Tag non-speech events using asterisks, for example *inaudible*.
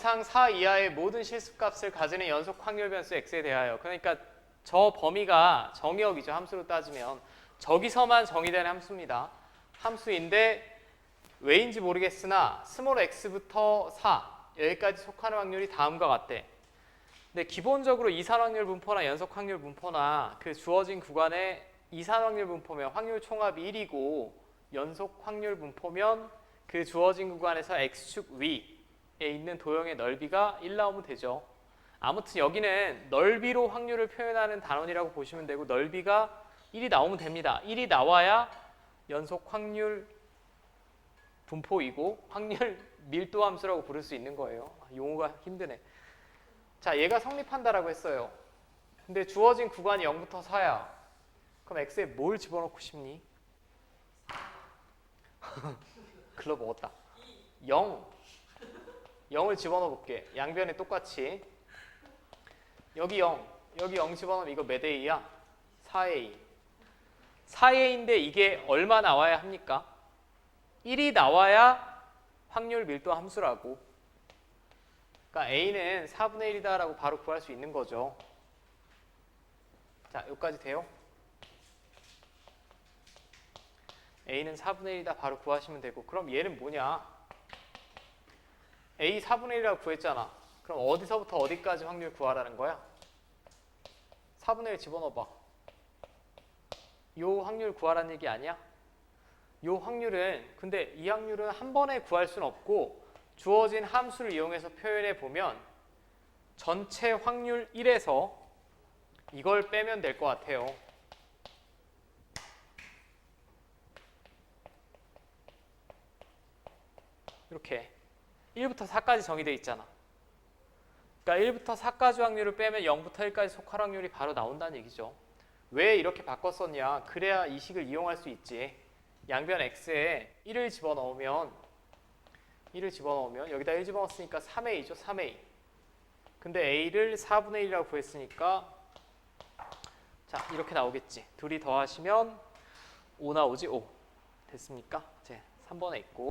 이상 4 이하의 모든 실수값을 가지는 연속 확률 변수 x에 대하여. 그러니까 저 범위가 정의역이죠 함수로 따지면. 저기서만 정의되는 함수입니다. 함수인데 왜인지 모르겠으나 스몰 x부터 4 여기까지 속하는 확률이 다음과 같대. 근데 기본적으로 이산 확률 분포나 연속 확률 분포나 그 주어진 구간의 이산 확률 분포면 확률 총합이 1이고 연속 확률 분포면 그 주어진 구간에서 x축 위에 있는 도형의 넓이가 1 나오면 되죠. 아무튼 여기는 넓이로 확률을 표현하는 단원이라고 보시면 되고 넓이가 1이 나오면 됩니다. 1이 나와야 연속 확률 분포이고 확률 밀도 함수라고 부를 수 있는 거예요. 용어가 힘드네. 자, 얘가 성립한다라고 했어요. 근데 주어진 구간이 0부터 4야. 그럼 x에 뭘 집어넣고 싶니? *laughs* 글러 먹었다. 0. 0을 집어넣어 볼게. 양변에 똑같이. 여기 0. 여기 0 집어넣으면 이거 몇 A야? 4A. 4A인데 이게 얼마 나와야 합니까? 1이 나와야 확률 밀도 함수라고. 그러니까 A는 4분의 1이다라고 바로 구할 수 있는 거죠. 자, 여기까지 돼요? A는 4분의 1이다 바로 구하시면 되고 그럼 얘는 뭐냐? A 4분의 1이라고 구했잖아. 그럼 어디서부터 어디까지 확률 구하라는 거야? 4분의 1 집어넣어봐. 요 확률 구하라는 얘기 아니야? 요 확률은 근데 이 확률은 한 번에 구할 수는 없고 주어진 함수를 이용해서 표현해 보면 전체 확률 1에서 이걸 빼면 될 것 같아요. 이렇게 1부터 4까지 정의되어 있잖아. 그러니까 1부터 4까지 확률을 빼면 0부터 1까지 속할 확률이 바로 나온다는 얘기죠. 왜 이렇게 바꿨었냐? 그래야 이 식을 이용할 수 있지. 양변 x에 1을 집어넣으면 1을 집어넣으면 여기다 1 집어넣었으니까 3a죠. 3a. 근데 a를 4분의 1이라고 구했으니까 자 이렇게 나오겠지. 둘이 더하시면 5 나오지 5. 됐습니까? 이제 3번에 있고